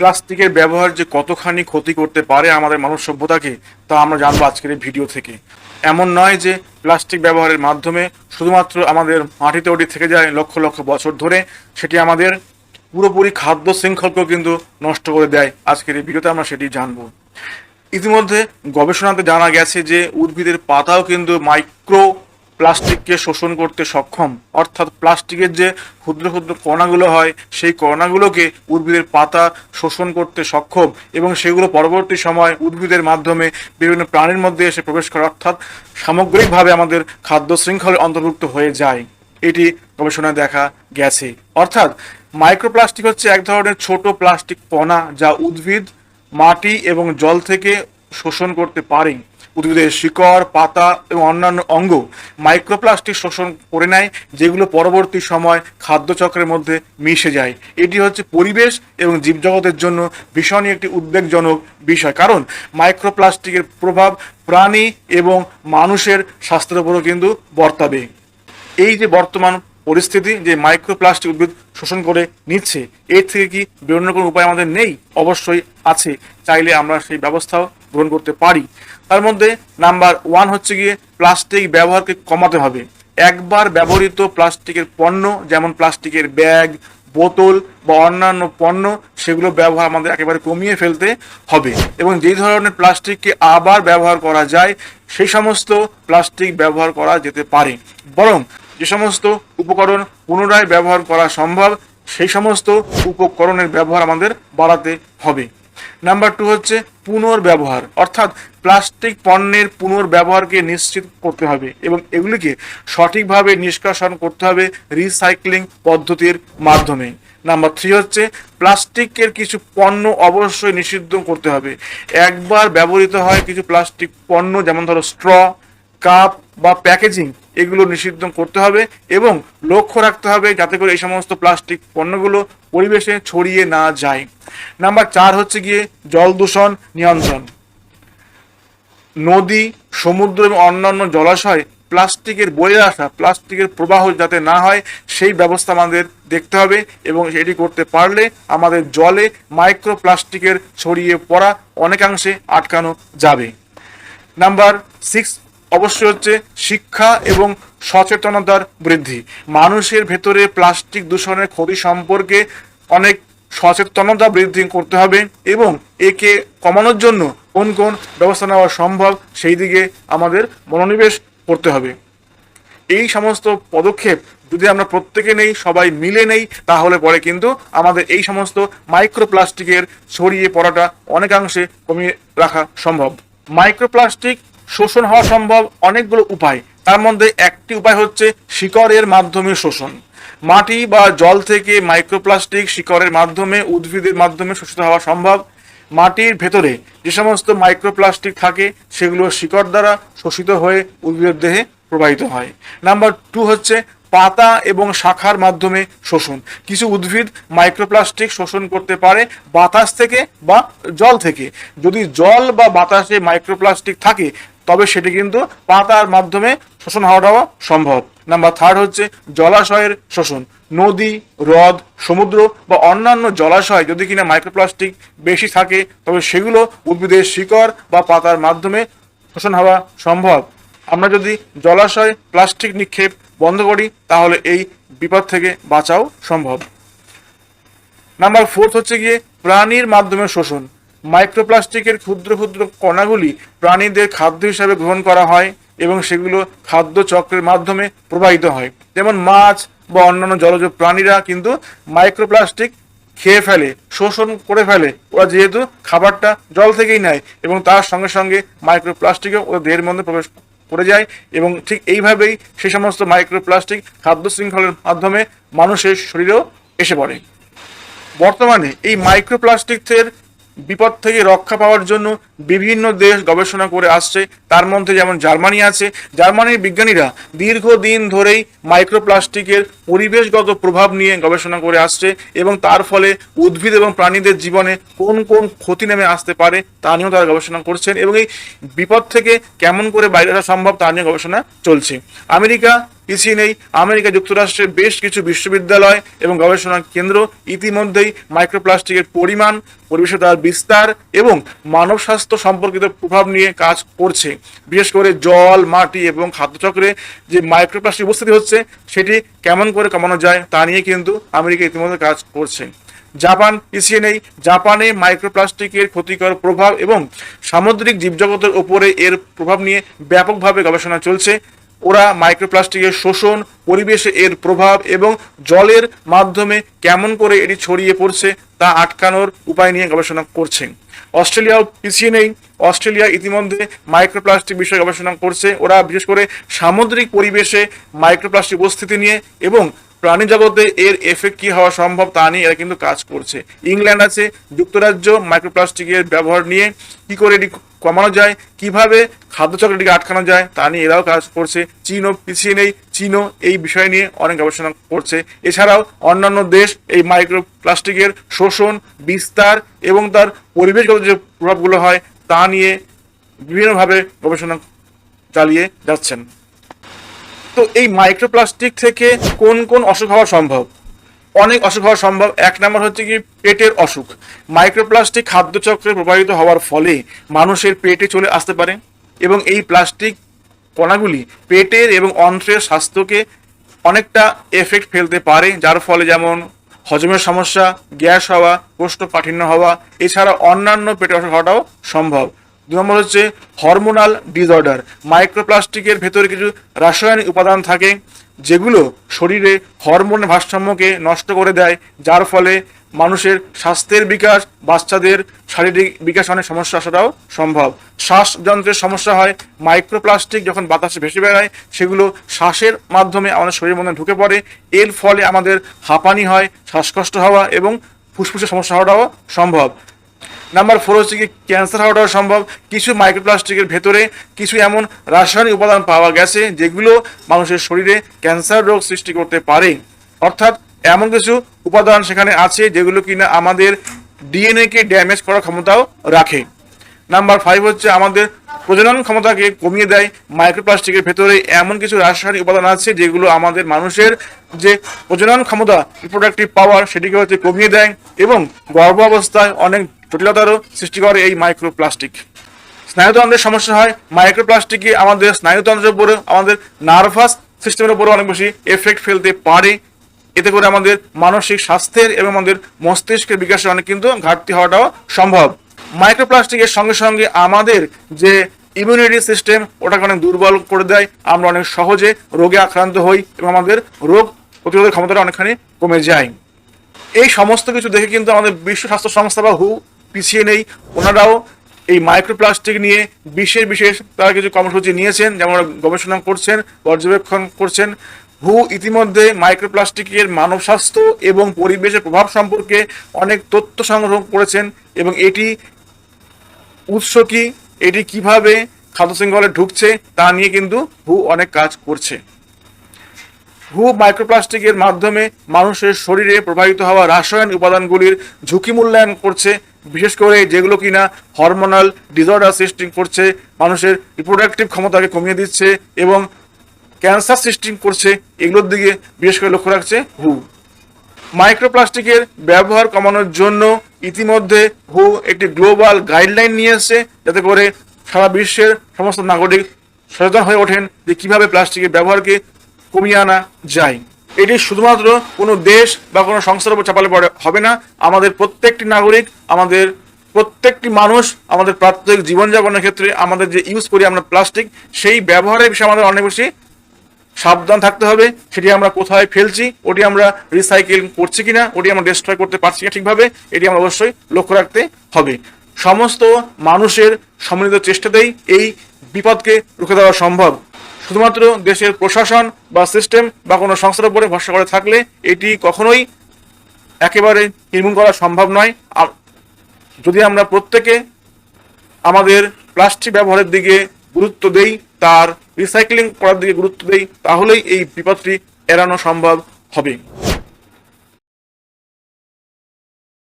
প্লাস্টিকের ব্যবহার যে কতখানি ক্ষতি করতে পারে আমাদের মানব সভ্যতাকে, তা আমরা জানব আজকের এই ভিডিও থেকে। এমন নয় যে প্লাস্টিক ব্যবহারের মাধ্যমে শুধুমাত্র আমাদের মাটিতে ওটি থেকে যায় লক্ষ লক্ষ বছর ধরে, সেটি আমাদের পুরোপুরি খাদ্য শৃঙ্খলকেও কিন্তু নষ্ট করে দেয়। আজকের এই ভিডিওতে আমরা সেটি জানব। ইতিমধ্যে গবেষণাতে জানা গেছে যে উদ্ভিদের পাতাও কিন্তু মাইক্রো প্লাস্টিককে শোষণ করতে সক্ষম। অর্থাৎ প্লাস্টিকের যে ক্ষুদ্র ক্ষুদ্র কণাগুলো হয়, সেই কণাগুলোকে উদ্ভিদের পাতা শোষণ করতে সক্ষম এবং সেগুলো পরবর্তী সময় উদ্ভিদের মাধ্যমে বিভিন্ন প্রাণীর মধ্যে এসে প্রবেশ করে, অর্থাৎ সামগ্রিকভাবে আমাদের খাদ্য শৃঙ্খলে অন্তর্ভুক্ত হয়ে যায়। এটি গবেষণায় দেখা গেছে। অর্থাৎ মাইক্রোপ্লাস্টিক হচ্ছে এক ধরনের ছোট প্লাস্টিক কণা যা উদ্ভিদ, মাটি এবং জল থেকে শোষণ করতে পারে। উদ্ভিদের শিকড়, পাতা এবং অন্যান্য অঙ্গ মাইক্রোপ্লাস্টিক শোষণ করে নেয়, যেগুলো পরবর্তী সময় খাদ্যচক্রের মধ্যে মিশে যায়। এটি হচ্ছে পরিবেশ এবং জীবজগতের জন্য ভীষণই একটি উদ্বেগজনক বিষয়। কারণ মাইক্রোপ্লাস্টিকের প্রভাব প্রাণী এবং মানুষের স্বাস্থ্যের উপরও কিন্তু বর্তাবে। এই যে বর্তমান পরিস্থিতি যে মাইক্রোপ্লাস্টিক উদ্ভিদ শোষণ করে নিচ্ছে, এর থেকে কি বেরোনোর কোনো উপায় আমাদের নেই? অবশ্যই আছে। চাইলে আমরা সেই ব্যবস্থাও গ্রহণ করতে পারি। তার মধ্যে নাম্বার ওয়ান হচ্ছে গিয়ে প্লাস্টিক ব্যবহারকে কমাতে হবে। একবার ব্যবহৃত প্লাস্টিকের পণ্য, যেমন প্লাস্টিকের ব্যাগ, বোতল বা অন্যান্য পণ্য, সেগুলো ব্যবহার আমাদের একেবারে কমিয়ে ফেলতে হবে। এবং যেই ধরনের প্লাস্টিককে আবার ব্যবহার করা যায়, সেই সমস্ত প্লাস্টিক ব্যবহার করা যেতে পারে। বরং যে সমস্ত উপকরণ পুনরায় ব্যবহার করা সম্ভব, সেই সমস্ত উপকরণের ব্যবহার আমাদের বাড়াতে হবে। নাম্বার টু হচ্ছে পুনর্ব্যবহার, অর্থাৎ প্লাস্টিক পণ্যের পুনর্ব্যবহারকে নিশ্চিত করতে হবে এবং এগুলিকে সঠিকভাবে নিষ্কাশন করতে হবে রিসাইক্লিং পদ্ধতির মাধ্যমে। নাম্বার থ্রি হচ্ছে প্লাস্টিকের কিছু পণ্য অবশ্যই নিষিদ্ধ করতে হবে। একবার ব্যবহৃত হয় কিছু প্লাস্টিক পণ্য, যেমন ধরো স্ট্র কাপ বা প্যাকেজিং এগুলো নিষিদ্ধ করতে হবে এবং লক্ষ্য রাখতে হবে যাতে করে এই সমস্ত প্লাস্টিক পণ্যগুলো পরিবেশে ছড়িয়ে না যায়। নাম্বার চার হচ্ছে গিয়ে জল দূষণ নিয়ন্ত্রণ। নদী, সমুদ্র এবং অন্যান্য জলাশয় প্লাস্টিকের বয়ে আসা, প্লাস্টিকের প্রবাহ যাতে না হয়, সেই ব্যবস্থা আমাদের দেখতে হবে এবং এটি করতে পারলে আমাদের জলে মাইক্রো প্লাস্টিকের ছড়িয়ে পড়া অনেকাংশে আটকানো যাবে। নাম্বার সিক্স অবশ্যই হচ্ছে শিক্ষা এবং সচেতনতার বৃদ্ধি। মানুষের ভেতরে প্লাস্টিক দূষণের ক্ষতি সম্পর্কে অনেক সচেতনতা বৃদ্ধি করতে হবে এবং একে কমানোর জন্য কোন কোন ব্যবস্থা নেওয়া সম্ভব সেই দিকে আমাদের মনোনিবেশ করতে হবে। এই সমস্ত পদক্ষেপ যদি আমরা প্রত্যেকে নেই, সবাই মিলে নেই, তাহলে পরে কিন্তু আমাদের এই সমস্ত মাইক্রোপ্লাস্টিকের ছড়িয়ে পড়াটা অনেকাংশে কমিয়ে রাখা সম্ভব। মাইক্রোপ্লাস্টিক শোষণ হওয়া সম্ভব অনেকগুলো উপায়। তার মধ্যে একটি উপায় হচ্ছে শিকড়ের মাধ্যমে শোষণ। মাটি বা জল থেকে মাইক্রোপ্লাস্টিক শিকড়ের মাধ্যমে, উদ্ভিদের মাধ্যমে শোষিত হওয়া সম্ভব। মাটির ভেতরে যে সমস্ত মাইক্রোপ্লাস্টিক থাকে, সেগুলো শিকড় দ্বারা শোষিত হয়ে উদ্ভিদের দেহে প্রবাহিত হয়। নাম্বার টু হচ্ছে পাতা এবং শাখার মাধ্যমে শোষণ। কিছু উদ্ভিদ মাইক্রোপ্লাস্টিক শোষণ করতে পারে বাতাস থেকে বা জল থেকে। যদি জল বা বাতাসে মাইক্রোপ্লাস্টিক থাকে তবে সেটি কিন্তু পাতার মাধ্যমে শোষণ হওয়াটাও সম্ভব। নাম্বার থার্ড হচ্ছে জলাশয়ের শোষণ। নদী, হ্রদ, সমুদ্র বা অন্যান্য জলাশয় যদি কিনা মাইক্রোপ্লাস্টিক বেশি থাকে, তবে সেগুলো উদ্ভিদের শিকড় বা পাতার মাধ্যমে শোষণ হওয়া সম্ভব। আমরা যদি জলাশয় প্লাস্টিক নিক্ষেপ বন্ধ করি, তাহলে এই বিপদ থেকে বাঁচাও সম্ভব। নাম্বার ফোর্থ হচ্ছে গিয়ে প্রাণীর মাধ্যমে শোষণ। মাইক্রোপ্লাস্টিকের ক্ষুদ্র ক্ষুদ্র কণাগুলি প্রাণীদের খাদ্য হিসাবে গ্রহণ করা হয় এবং সেগুলো খাদ্য চক্রের মাধ্যমে প্রবাহিত হয়। যেমন মাছ বা অন্যান্য জলজ প্রাণীরা কিন্তু মাইক্রোপ্লাস্টিক খেয়ে ফেলে, শোষণ করে ফেলে। ওরা যেহেতু খাবারটা জল থেকেই নেয় এবং তার সঙ্গে সঙ্গে মাইক্রোপ্লাস্টিকও ওদের দেহের মধ্যে প্রবেশ করে যায় এবং ঠিক এইভাবেই সেই সমস্ত মাইক্রোপ্লাস্টিক খাদ্য শৃঙ্খলের মাধ্যমে মানুষের শরীরেও এসে পড়ে। বর্তমানে এই মাইক্রোপ্লাস্টিকের বিপদ থেকে রক্ষা পাওয়ার জন্য বিভিন্ন দেশ গবেষণা করে আসছে। তার মধ্যে যেমন জার্মানি আছে, জার্মানির বিজ্ঞানীরা দীর্ঘদিন ধরেই মাইক্রোপ্লাস্টিকের পরিবেশগত প্রভাব নিয়ে গবেষণা করে আসছে এবং তার ফলে উদ্ভিদ এবং প্রাণীদের জীবনে কোন কোন ক্ষতি নেমে আসতে পারে তা নিয়েও তারা গবেষণা করছেন এবং এই বিপদ থেকে কেমন করে বাইরে আসা সম্ভব তা নিয়ে গবেষণা চলছে। আমেরিকা পিছিয়ে নেই। আমেরিকা যুক্তরাষ্ট্রের বেশ কিছু বিশ্ববিদ্যালয় এবং গবেষণা কেন্দ্র ইতিমধ্যেই মাইক্রোপ্লাস্টিকের পরিমাণ, পরিবেশে তার বিস্তার এবং মানব স্বাস্থ্য সম্পর্কিত প্রভাব নিয়ে কাজ করছে। বিশেষ করে জল, মাটি এবং খাদ্যচক্রে যে মাইক্রোপ্লাস্টিক উপস্থিতি হচ্ছে, সেটি কেমন করে কমানো যায় তা নিয়ে কিন্তু আমেরিকা ইতিমধ্যে কাজ করছে। জাপান পিছিয়ে নেই। জাপানে মাইক্রোপ্লাস্টিকের ক্ষতিকর প্রভাব এবং সামুদ্রিক জীবজগতের উপরে এর প্রভাব নিয়ে ব্যাপকভাবে গবেষণা চলছে। ওরা মাইক্রোপ্লাস্টিকের শোষণ, পরিবেশে এর প্রভাব এবং জলের মাধ্যমে কেমন করে এটি ছড়িয়ে পড়ছে তা আটকানোর উপায় নিয়ে গবেষণা করছে। অস্ট্রেলিয়াও পিছিয়ে নেই। অস্ট্রেলিয়া ইতিমধ্যে মাইক্রোপ্লাস্টিক বিষয়ে গবেষণা করছে। ওরা বিশেষ করে সামুদ্রিক পরিবেশে মাইক্রোপ্লাস্টিক উপস্থিতি নিয়ে এবং প্রাণী জগতে এর এফেক্ট কি হওয়া সম্ভব তা নিয়ে এরা কিন্তু কাজ করছে। ইংল্যান্ড আছে, যুক্তরাজ্য মাইক্রোপ্লাস্টিকের ব্যবহার নিয়ে কি করে এটি কমানো যায়, কীভাবে খাদ্য চক্রটিকে আটকানো যায়, তা নিয়ে এরাও কাজ করছে। চীনও পিছিয়ে নেই, চীনও এই বিষয় নিয়ে অনেক গবেষণা করছে। এছাড়াও অন্যান্য দেশ এই মাইক্রো প্লাস্টিকের শোষণ, বিস্তার এবং তার পরিবেশগত যে প্রভাবগুলো হয়, তা নিয়ে বিভিন্নভাবে গবেষণা চালিয়ে যাচ্ছেন। তো এই মাইক্রোপ্লাস্টিক থেকে কোন কোন অসুখ হওয়া সম্ভব? অনেক অসুখ হওয়া সম্ভব। এক নম্বর হচ্ছে কি, পেটের অসুখ। মাইক্রোপ্লাস্টিক খাদ্যচক্রে প্রবাহিত হওয়ার ফলে মানুষের পেটে চলে আসতে পারে এবং এই প্লাস্টিক কণাগুলি পেটের এবং অন্ত্রের স্বাস্থ্যকে অনেকটা এফেক্ট ফেলতে পারে, যার ফলে যেমন হজমের সমস্যা, গ্যাস হওয়া, কোষ্ঠকাঠিন্য হওয়া, এছাড়া অন্যান্য পেটের অসুখ হওয়াটাও সম্ভব। দু নম্বর হচ্ছে হরমোনাল ডিসঅর্ডার মাইক্রোপ্লাস্টিকের ভেতরে কিছু রাসায়নিক উপাদান থাকে যেগুলো শরীরে হরমোনের ভারসাম্যকে নষ্ট করে দেয়, যার ফলে মানুষের স্বাস্থ্যের বিকাশ, বাচ্চাদের শারীরিক বিকাশ অনেক সমস্যা আসাটাও সম্ভব। শ্বাসযন্ত্রের সমস্যা হয়, মাইক্রোপ্লাস্টিক যখন বাতাসে ভেসে বেড়ায়, সেগুলো শ্বাসের মাধ্যমে আমাদের শরীরের মধ্যে ঢুকে পড়ে। এর ফলে আমাদের হাঁপানি হয়, শ্বাসকষ্ট হওয়া এবং ফুসফুসের সমস্যা হওয়াটাও সম্ভব। নাম্বার ফোর হচ্ছে কি ক্যান্সার হওয়াটাও সম্ভব। কিছু মাইক্রোপ্লাস্টিকের ভেতরে কিছু এমন রাসায়নিক উপাদান পাওয়া গেছে, যেগুলো মানুষের শরীরে ক্যান্সার রোগ সৃষ্টি করতে পারে। অর্থাৎ এমন কিছু উপাদান সেখানে আছে, যেগুলো কিনা আমাদের ডিএনএকে ড্যামেজ করার ক্ষমতাও রাখে। নাম্বার ফাইভ হচ্ছে আমাদের প্রজনন ক্ষমতাকে কমিয়ে দেয়। মাইক্রোপ্লাস্টিকের ভেতরে এমন কিছু রাসায়নিক উপাদান আছে, যেগুলো আমাদের মানুষের যে প্রজনন ক্ষমতা রিপ্রোডাক্টিভ পাওয়ার সেটিকে হচ্ছে কমিয়ে দেয় এবং গর্ভ অবস্থায় অনেক জটিলতারও সৃষ্টি করে এই মাইক্রোপ্লাস্টিক স্নায়ুতন্ত্রের সমস্যা হয় মাইক্রোপ্লাস্টিকে আমাদের স্নায়ুতন্ত্রের উপরে আমাদের নার্ভাস সিস্টেমের উপরে অনেক বেশি এফেক্ট ফেলতে পারে। এতে করে আমাদের মানসিক স্বাস্থ্যের এবং আমাদের মস্তিষ্কের বিকাশে অনেক কিন্তু ঘাটতি হওয়াটাও সম্ভব। মাইক্রোপ্লাস্টিকের সঙ্গে সঙ্গে আমাদের যে ইমিউনিটি সিস্টেম ওটাকে অনেক দুর্বল করে দেয়। আমরা অনেক সহজে রোগে আক্রান্ত হই এবং আমাদের রোগ প্রতিরোধের ক্ষমতাটা অনেকখানি কমে যায়। এই সমস্ত কিছু দেখে কিন্তু আমাদের বিশ্ব স্বাস্থ্য সংস্থা বা হু পিছিয়ে নেই। ওনারাও এই মাইক্রোপ্লাস্টিক নিয়ে বিশেষ বিশেষ তারা কিছু কর্মসূচি নিয়েছেন, যেমন গবেষণা করছেন, পর্যবেক্ষণ করছেন হু ইতিমধ্যে মাইক্রোপ্লাস্টিকের মানব স্বাস্থ্য এবং পরিবেশের প্রভাব সম্পর্কে অনেক তথ্য সংগ্রহ করেছেন এবং এটি উৎস কি, এটি কীভাবে খাদ্য শৃঙ্খলে ঢুকছে, তা নিয়ে কিন্তু হু অনেক কাজ করছে। হু মাইক্রোপ্লাস্টিকের মাধ্যমে মানুষের শরীরে প্রবাহিত হওয়া রাসায়নিক উপাদানগুলির ঝুঁকি মূল্যায়ন করছে বিশেষ করে যেগুলো কিনা হরমোনাল ডিসঅর্ডার সৃষ্টি করছে, মানুষের রিপ্রোডাক্টিভ ক্ষমতাকে কমিয়ে দিচ্ছে এবং ক্যান্সার সৃষ্টি করছে, এগুলোর দিকে বিশেষ করে লক্ষ্য রাখছে হু মাইক্রোপ্লাস্টিকের ব্যবহার কমানোর জন্য ইতিমধ্যে হু একটি গ্লোবাল গাইডলাইন নিয়ে এসেছে, যাতে করে সারা বিশ্বের সমস্ত নাগরিক সচেতন হয়ে ওঠেন যে কীভাবে প্লাস্টিকের ব্যবহারকে কমিয়ে আনা যায়। এটি শুধুমাত্র কোনো দেশ বা কোনো সংস্থার উপর চাপালে পড়ে হবে না। আমাদের প্রত্যেকটি নাগরিক, আমাদের প্রত্যেকটি মানুষ, আমাদের প্রাত্যহিক জীবনযাপনের ক্ষেত্রে আমাদের যে ইউজ করি আমরা প্লাস্টিক, সেই ব্যবহারের বিষয়ে আমাদের অনেক বেশি সাবধান থাকতে হবে। সেটি আমরা কোথায় ফেলছি, ওটি আমরা রিসাইকেল করছি কিনা, ওটি আমরা ডিস্ট্রয় করতে পারছি না ঠিকভাবে, এটি আমরা অবশ্যই লক্ষ্য রাখতে হবে। সমস্ত মানুষের সম্মিলিত চেষ্টাতেই এই বিপদকে রুখে দেওয়া সম্ভব। শুধুমাত্র দেশের প্রশাসন বা সিস্টেম বা কোনো সংস্থার উপরে ভরসা করে থাকলে এটি কখনোই একেবারে নির্মূল করা সম্ভব নয়। যদি আমরা প্রত্যেকে আমাদের প্লাস্টিক ব্যবহারের দিকে গুরুত্ব দেই, তার রিসাইক্লিং করার দিকে গুরুত্ব দেই, তাহলেই এই বিপদটি এড়ানো সম্ভব হবে।